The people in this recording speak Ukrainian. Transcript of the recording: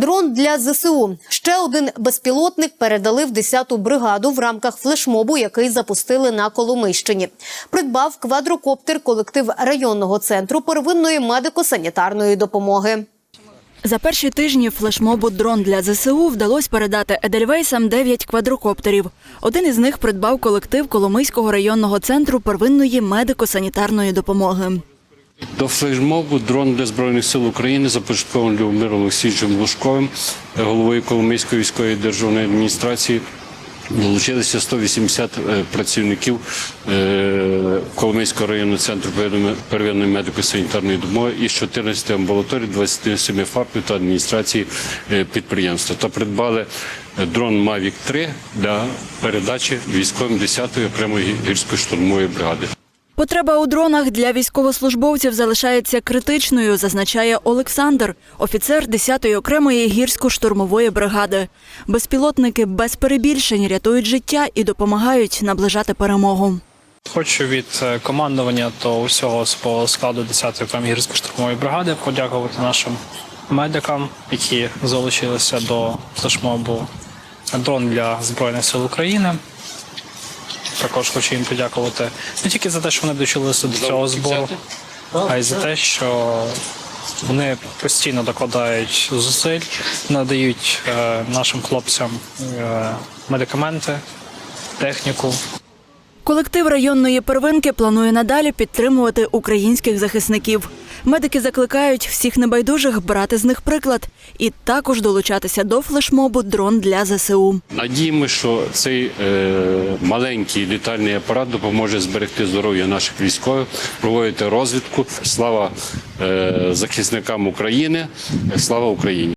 Дрон для ЗСУ. Ще один безпілотник передали в 10-ту бригаду в рамках флешмобу, який запустили на Коломийщині. Придбав квадрокоптер колектив районного центру первинної медико-санітарної допомоги. За перші тижні флешмобу дрон для ЗСУ вдалося передати Едельвейсам 9 квадрокоптерів. Один із них придбав колектив Коломийського районного центру первинної медико-санітарної допомоги. До флешмобу дрон для збройних сил України започаткований Любомиром Олексійовичем Лужковим, е, головою Коломийської військової державної адміністрації. Долучилися 180 е, працівників е, Коломийського районного центру первинної- медико-санітарної допомоги із 14 амбулаторій, 27 ФАПів та адміністрації підприємства. Та придбали дрон Mavic 3 для передачі військовим 10-ї окремої гірсько-штурмової бригади. Потреба у дронах для військовослужбовців залишається критичною, зазначає Олександр, офіцер 10-ї окремої гірсько-штурмової бригади. Безпілотники без перебільшень рятують життя і допомагають наближати перемогу. Хочу від е, командування та усього особового складу 10-ї окремої гірсько-штурмової бригади подякувати нашим медикам, які залучилися до флешмобу дрон для Збройних сил України. Також хочу їм подякувати. Не тільки за те, що вони долучилися до цього збору, а й за те, що вони постійно докладають зусиль, надають е, нашим хлопцям е, медикаменти, техніку, Колектив районної первинки планує надалі підтримувати українських захисників. Медики закликають всіх небайдужих брати з них приклад і також долучатися до флешмобу дрон для ЗСУ. Надіємо, що цей е, маленький літальний апарат допоможе зберегти здоров'я наших військових, проводити розвідку. Слава е, захисникам України, слава Україні.